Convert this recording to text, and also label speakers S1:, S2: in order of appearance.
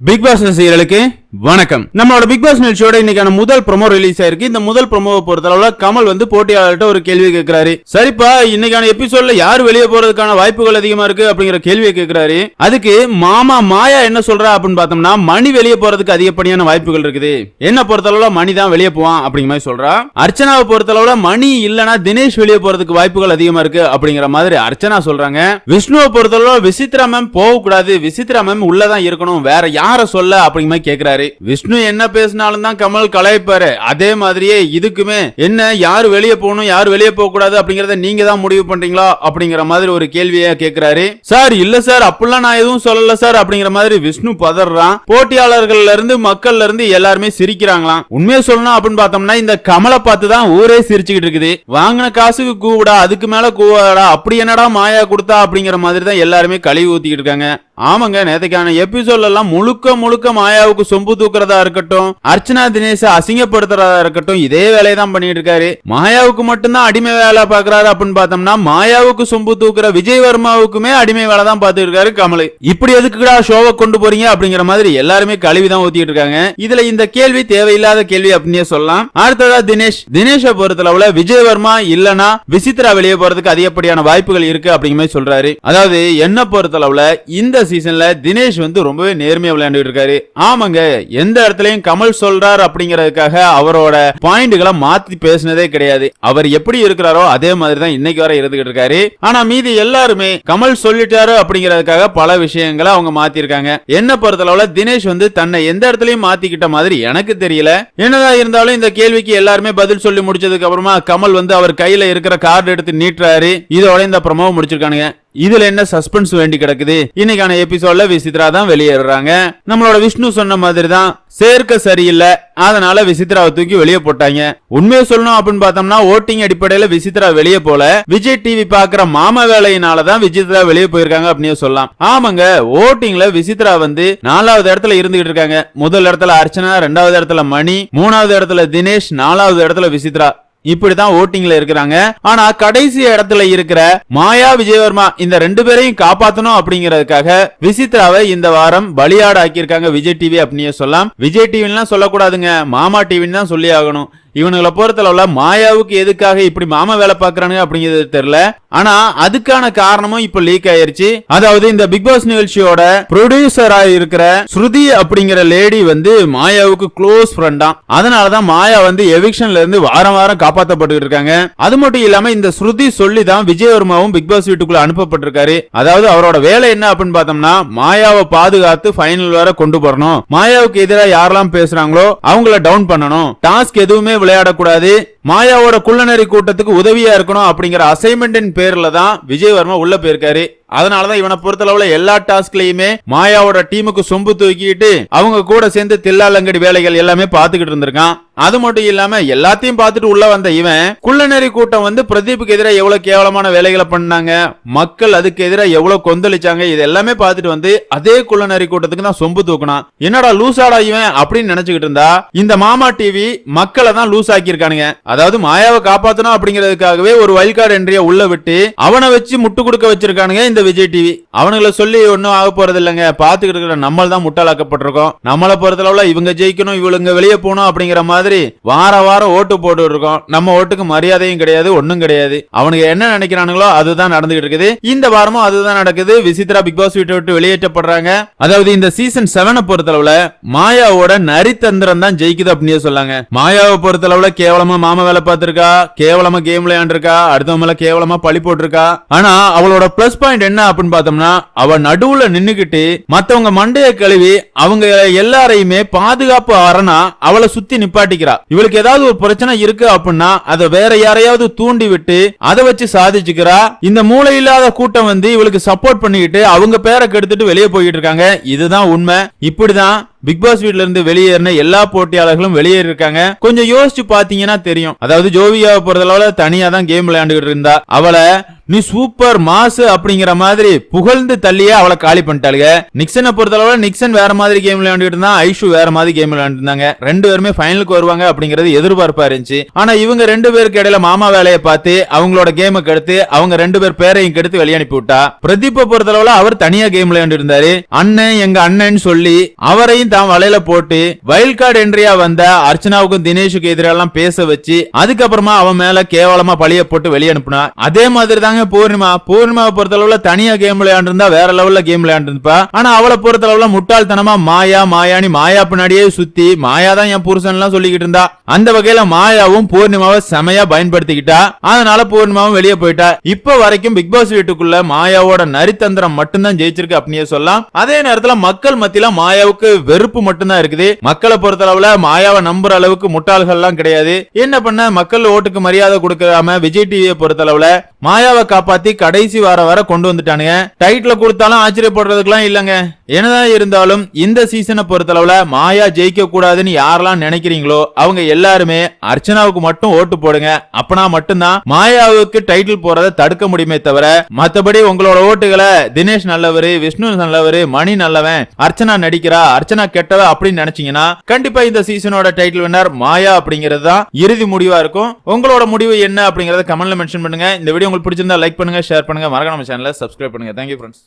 S1: Big pass ரசிகர்களுக்கு வணக்கம். நம்மளோட பிக் பாஸ் நிகழ்ச்சியோட இன்னைக்கான முதல் ப்ரொமோ ரிலீஸ் ஆயிருக்கு இந்த முதல் ப்ரோமோவை பொறுத்தளவுல கமல் வந்து போட்டியாளர்கிட்ட ஒரு கேள்வி கேட்கிறாரு சரிப்பா இன்னைக்கான எபிசோட்ல யார் வெளியே போறதுக்கான வாய்ப்புகள் அதிகமா இருக்கு அப்படிங்கிற கேள்வியை கேட்கிறாரு அதுக்கு மாமா மாயா என்ன சொல்றா அப்படின்னு பார்த்தோம்னா மணி வெளியே போறதுக்கு அதிகப்படியான வாய்ப்புகள் இருக்குது. என்ன பொறுத்தளவுல மணி தான் வெளியே போவான் அப்படிங்கிற மாதிரி சொல்றா. அர்ச்சனாவை பொறுத்தளவுல மணி இல்லனா தினேஷ் வெளியே போறதுக்கு வாய்ப்புகள் அதிகமா இருக்கு அப்படிங்கிற மாதிரி அர்ச்சனா சொல்றாங்க. விஷ்ணுவை பொறுத்தளவுல விசித்ரா மேம் போக கூடாது விசித்ரா மேம் உள்ளதான் இருக்கணும். வேற யார சொல்ல அப்படிங்கிற மாதிரி கேக்குறாரு விஷ்ணு என்ன பேசினாலும் தான் கமல் கலாய்ப்பாரு. அதே மாதிரியே இதுக்குமே என்ன யார் வெளியே போகணும் யார் வெளியே போக கூடாது அப்படிங்கறத நீங்க தான் முடிவு பண்றீங்களா அப்படிங்கிற மாதிரி ஒரு கேள்வியை கேட்கிறாரு சார் இல்ல சார் அப்படிலாம் நான் எதுவும் சொல்லல சார் அப்படிங்கிற மாதிரி விஷ்ணு பதறான். போட்டியாளர்கள்ல இருந்து மக்கள்ல இருந்து எல்லாருமே சிரிக்கிறாங்களாம். உண்மையை சொல்லணும் அப்படின்னு பார்த்தோம்னா இந்த கமலை பார்த்து தான் ஊரே சிரிச்சுக்கிட்டு இருக்குது. வாங்கின காசுக்கு கூவிடா அதுக்கு மேல கூவாடா அப்படி என்னடா மாயா கொடுத்தா அப்படிங்கிற மாதிரி தான் எல்லாருமே கழுவி ஊத்திக்கிட்டு இருக்காங்க. ஆமாங்க நேத்தைக்கான எபிசோட்ல எல்லாம் முழுக்க முழுக்க மாயாவுக்கு சொம்பு தூக்குறதா இருக்கட்டும் அர்ச்சனா தினேஷ அசிங்கப்படுத்துறதா இருக்கட்டும் இதே வேலையை தான் பண்ணிட்டு இருக்காரு மாயாவுக்கு மட்டும்தான் அடிமை வேலை பாக்குறாரு அப்படின்னு பார்த்தோம்னா மாயாவுக்கு சொம்பு தூக்குற விஜய் வர்மாவுக்குமே அடிமை வேலை தான் பார்த்துட்டு இருக்காரு கமல். இப்படி எதுக்குடா ஷோவை கொண்டு போறீங்க அப்படிங்கிற மாதிரி எல்லாருமே கழுவி தான் ஊத்திட்டு இருக்காங்க இதுல இந்த கேள்வி தேவையில்லாத கேள்வி அப்படின்னே சொல்லலாம். அடுத்ததா தினேஷ். தினேஷை பொறுத்தளவுல விஜய் வர்மா இல்லனா விசித்ரா வெளியே போறதுக்கு அதிகப்படியான வாய்ப்புகள் இருக்கு அப்படிங்கிற மாதிரி சொல்றாரு. அதாவது என்ன பொறுத்தளவுல இந்த சீசன்ல தினேஷ் வந்து ரொம்பவே நேர்மையா விளையாண்டுட்டு இருக்காரு. ஆமாங்க எந்த இடத்துலயும் கமல் சொல்றார் அப்படிங்கறதுக்காக அவரோட பாயிண்ட்களை மாத்தி பேசினதே கிடையாது. அவர் எப்படி இருக்கிறாரோ அதே மாதிரி தான் இன்னைக்கு வரை இருந்துகிட்டு இருக்காரு. ஆனா மீதி எல்லாருமே கமல் சொல்லிட்டாரு அப்படிங்கறதுக்காக பல விஷயங்களை அவங்க மாத்திருக்காங்க. என்ன பொறுத்தளவுல தினேஷ் வந்து தன்னை எந்த இடத்துலயும் மாத்திக்கிட்ட மாதிரி எனக்கு தெரியல. என்னதான் இருந்தாலும் இந்த கேள்விக்கு எல்லாருமே பதில் சொல்லி முடிச்சதுக்கு அப்புறமா கமல் வந்து அவர் கையில இருக்கிற கார்டு எடுத்து நீட்டுறாரு. இதோட இந்த பிரமோ முடிச்சிருக்கானுங்க. இதுல என்ன சஸ்பென்ஸ் வேண்டி கிடக்குது? இன்னைக்கான எபிசோட்ல விசித்ரா தான் வெளியேறாங்க நம்மளோட விஷ்ணு சொன்ன மாதிரி தான் சேர்க்க சரியில்லை. அதனால விசித்ராவை தூக்கி வெளியே போட்டாங்க. உண்மையை சொல்லணும் அப்படின்னு பார்த்தோம்னா ஓட்டிங் அடிப்படையில விசித்ரா வெளியே போல. விஜய் டிவி பாக்குற மாம வேலையினால தான் விசித்ரா வெளியே போயிருக்காங்க அப்படின்னு சொல்லலாம். ஆமாங்க ஓட்டிங்ல விசித்ரா வந்து நாலாவது இடத்துல இருந்துகிட்டு இருக்காங்க. முதல் இடத்துல அர்ச்சனா ரெண்டாவது இடத்துல மணி மூணாவது இடத்துல தினேஷ் நாலாவது இடத்துல விசித்ரா. இப்படிதான் ஓட்டிங்ல இருக்கிறாங்க. ஆனா கடைசி இடத்துல இருக்கிற மாயா விஜயவர்மா இந்த ரெண்டு பேரையும் காப்பாத்தணும் அப்படிங்கறதுக்காக விசித்ராவை இந்த வாரம் பலியாடு ஆக்கியிருக்காங்க விஜய் டிவி அப்படின்னு சொல்லலாம். விஜய் டிவின்லாம் சொல்லக்கூடாதுங்க. மாமா டிவின்னு தான் சொல்லி ஆகணும். இவனுங்களை பொறுத்தளவுல மாயாவுக்கு எதுக்காக இப்படி மாமா வேலை பாக்குறானுங்க அப்படிங்கிறது தெரியல. ஆனா அதுக்கான காரணமும் இப்ப லீக் ஆயிருச்சு. அதாவது இந்த பிக் பாஸ் நிகழ்ச்சியோட ப்ரொடியூசரா இருக்கிற ஸ்ருதி அப்படிங்கிற லேடி வந்து மாயாவுக்கு க்ளோஸ் ஃப்ரெண்டா அதனாலதான் மாயா வந்து எவிக்ஷன்ல இருந்து வாரம் வாரம் காப்பாத்தப்பட்டு இருக்காங்க. அது மட்டும் இல்லாம இந்த ஸ்ருதி சொல்லி தான் விஜயவர்மாவும் பிக் பாஸ் வீட்டுக்குள்ள அனுப்பப்பட்டிருக்காரு. அதாவது அவரோட வேலை என்ன அப்படின்னு பார்த்தோம்னா மாயாவை பாதுகாத்து ஃபைனல் வர கொண்டு போறணும். மாயாவுக்கு எதிராக யாரெல்லாம் பேசுறாங்களோ அவங்கள டவுன் பண்ணணும். டாஸ்க் எதுவுமே விளையாடக்கூடாது. மாயாவோட குள்ளநரி கூட்டத்துக்கு உதவியா இருக்கணும் அப்படிங்கிற அசைன்மெண்டின் பேர்ல தான் விஜயவர்மா உள்ள போயிருக்காரு. அதனாலதான் இவனை பொறுத்தளவுல எல்லா டாஸ்க்லயுமே மாயாவோட டீமுக்கு சொம்பு தூக்கிட்டு அவங்க கூட சேர்ந்து தில்லாலங்கடி வேலைகள் எல்லாமே பாத்துக்கிட்டு இருந்திருக்கான். அது மட்டும் இல்லாம எல்லாத்தையும் பார்த்துட்டு உள்ள வந்த இவன் குள்ளநெறி கூட்டம் வந்து பிரதீப்புக்கு எதிராக எவ்வளவு கேவலமான வேலைகளை பண்ணாங்க மக்கள் அதுக்கு எதிராக எவ்வளவு கொந்தளிச்சாங்க இது எல்லாமே பார்த்துட்டு வந்து அதே குள்ளநெறி கூட்டத்துக்கு தான் சொம்பு தூக்கினான். என்னடா லூசாடா இவன் அப்படின்னு நினைச்சுக்கிட்டு இருந்தா இந்த மாமா டிவி மக்களை தான் லூஸ் ஆக்கியிருக்கானுங்க. அதாவது மாயாவை காப்பாத்தணும் அப்படிங்கிறதுக்காகவே ஒரு வைல்ட் கார்டு என்ட்ரிய உள்ள விட்டு அவனை வச்சு முட்டு கொடுக்க வச்சிருக்கானுங்க இந்த விஜய் டிவி அவனுங்களை சொல்லி ஒன்னும் ஆக போறது இல்லைங்க. பாத்துக்கிட்டு இருக்கிற நம்மள தான் முட்டாளாக்கப்பட்டிருக்கோம். நம்மளை பொறுத்தளவுல இவங்க ஜெயிக்கணும் இவளுங்க வெளியே போகணும் அப்படிங்கிற மாதிரி வார வாரம் ஓட்டு போட்டு இருக்கோம் நம்ம ஓட்டுக்கு மரியாதையும் கிடையாது ஒன்னும் கிடையாது. அவனுக்கு என்ன நினைக்கிறானுங்களோ அதுதான் நடந்துகிட்டு இருக்குது. இந்த வாரமும் அதுதான் நடக்குது. விசித்ரா பிக் பாஸ் வீட்டை விட்டு வெளியேற்றப்படுறாங்க. அதாவது இந்த சீசன் செவனை பொறுத்தளவுல மாயாவோட நரித்தந்திரம் தான் ஜெயிக்குது அப்படின்னு சொல்லாங்க. மாயாவை பொறுத்தளவுல கேவலமா மாமா வேலை பார்த்திருக்கா? கேவலமா கேம் விளையாண்டுருக்கா? அடுத்தவங்க மேல கேவலமா பழி போட்டிருக்கா? ஆனா அவளோட பிளஸ் பாயிண்ட் என்ன அப்படின்னு பார்த்தோம்னா அவ நடுவுல நின்னுகிட்டு மத்தவங்க மண்டைய கழுவி அவங்க எல்லாரையுமே பாதுகாப்பு அரணா அவளை சுத்தி நிப்பாட்டிக்கிறா. இவளுக்கு ஏதாவது ஒரு பிரச்சனை இருக்கு அப்படின்னா அதை வேற யாரையாவது தூண்டி விட்டு அதை வச்சு சாதிச்சுக்கிறா. இந்த மூளை இல்லாத கூட்டம் வந்து இவளுக்கு சப்போர்ட் பண்ணிக்கிட்டு அவங்க பேரை கெடுத்துட்டு வெளியே போயிட்டு இருக்காங்க. இதுதான் உண்மை. இப்படிதான் பிக் பாஸ் வீட்ல இருந்து வெளியேறின எல்லா போட்டியாளர்களும் வெளியேறி இருக்காங்க. கொஞ்சம் யோசிச்சு பாத்தீங்கன்னா தெரியும். அதாவது ஜோவியாவை பொறுத்தளவுல தனியா தான் கேம் விளையாண்டுகிட்டு இருந்தா. அவளை நீ சூப்பர் மாசு அப்படிங்கிற மாதிரி புகழ்ந்து தள்ளியே அவளை காலி பண்ணிட்டாளுங்க. நிக்சனை பொறுத்தளவுல நிக்சன் வேற மாதிரி கேம் விளையாண்டுட்டு இருந்தா ஐஷு வேற மாதிரி கேம் விளையாண்டு இருந்தாங்க. ரெண்டு பேருமே ஃபைனலுக்கு வருவாங்க அப்படிங்கிறது எதிர்பார்ப்பா இருந்துச்சு. ஆனா இவங்க ரெண்டு பேருக்கு இடையில மாமா வேலையை பார்த்து அவங்களோட கேமை கெடுத்து அவங்க ரெண்டு பேர் பேரையும் கெடுத்து வெளியனுப்பி விட்டா. பிரதீப்பை பொறுத்தளவுல அவர் தனியா கேம் விளையாண்டு இருந்தாரு. அண்ணன் எங்க அண்ணன் சொல்லி அவரையும் தான் வலையில போட்டு வைல்ட் கார்டு என்ட்ரியா வந்த அர்ச்சனாவுக்கும் தினேஷுக்கு எதிரெல்லாம் பேச வச்சு அதுக்கப்புறமா அவன் மேல கேவலமா பழிய போட்டு வெளிய அனுப்புனா அதே மாதிரி தாங்க பூர்ணிமா. பூர்ணிமாவை பொறுத்தளவுல தனியா கேம் விளையாண்டிருந்தா வேற லெவல்ல கேம் விளையாண்டிருப்பா ஆனா அவளை பொறுத்த அளவுல முட்டாள்தனமா மாயா மாயானி மாயா பின்னாடியே சுத்தி மாயா தான் என் புருஷன் எல்லாம் சொல்லிக்கிட்டு இருந்தா. அந்த வகையில மாயாவும் பூர்ணிமாவை செமையா பயன்படுத்திக்கிட்டா. அதனால பூர்ணிமாவும் வெளியே போயிட்டா. இப்ப வரைக்கும் பிக் பாஸ் வீட்டுக்குள்ள மாயாவோட நரித்தந்திரம் மட்டும்தான் ஜெயிச்சிருக்கு அப்படியே சொல்லலாம். அதே நேரத்துல மக்கள் மத்தியில மாயாவுக்கு வெறும் வெறுப்பு மட்டும்தான் இருக்குது. மக்களை பொறுத்தளவுல மாயாவை நம்புற அளவுக்கு முட்டாள்கள் எல்லாம் கிடையாது. என்ன பண்ண? மக்கள் ஓட்டுக்கு மரியாதை கொடுக்காம விஜய் டிவியை பொறுத்தளவுல மாயாவை காப்பாத்தி கடைசி வார வர கொண்டு வந்துட்டானுங்க. டைட்டில் கொடுத்தாலும் ஆச்சரியப்படுறதுக்கெல்லாம் இல்லங்க. என்னதான் இருந்தாலும் இந்த சீசனை பொறுத்தளவுல மாயா ஜெயிக்க கூடாதுன்னு யாரெல்லாம் நினைக்கிறீங்களோ அவங்க எல்லாருமே அர்ச்சனாவுக்கு மட்டும் ஓட்டு போடுங்க. அப்பனா மட்டும்தான் மாயாவுக்கு டைட்டில் போறத தடுக்க முடியுமே தவிர மத்தபடி உங்களோட ஓட்டுகளை தினேஷ் நல்லவரு விஷ்ணு நல்லவரு மணி நல்லவன் அர்ச்சனா நடிக்கிறா அர்ச்சனா கெட்டவ அப்படின்னு நினைச்சீங்கன்னா கண்டிப்பா இந்த சீசனோட டைட்டில் வின்னர் மாயா அப்படிங்கிறது தான் இறுதி முடிவா இருக்கும். உங்களோட முடிவு என்ன அப்படிங்கறத கமெண்ட்ல மென்ஷன் பண்ணுங்க. இந்த வீடியோ உங்களுக்கு பிடிச்சிருந்தா லைக் பண்ணுங்க ஷேர் பண்ணுங்க. மறக்காம சேனலை சப்ஸ்கிரைப் பண்ணுங்க. Thank you friends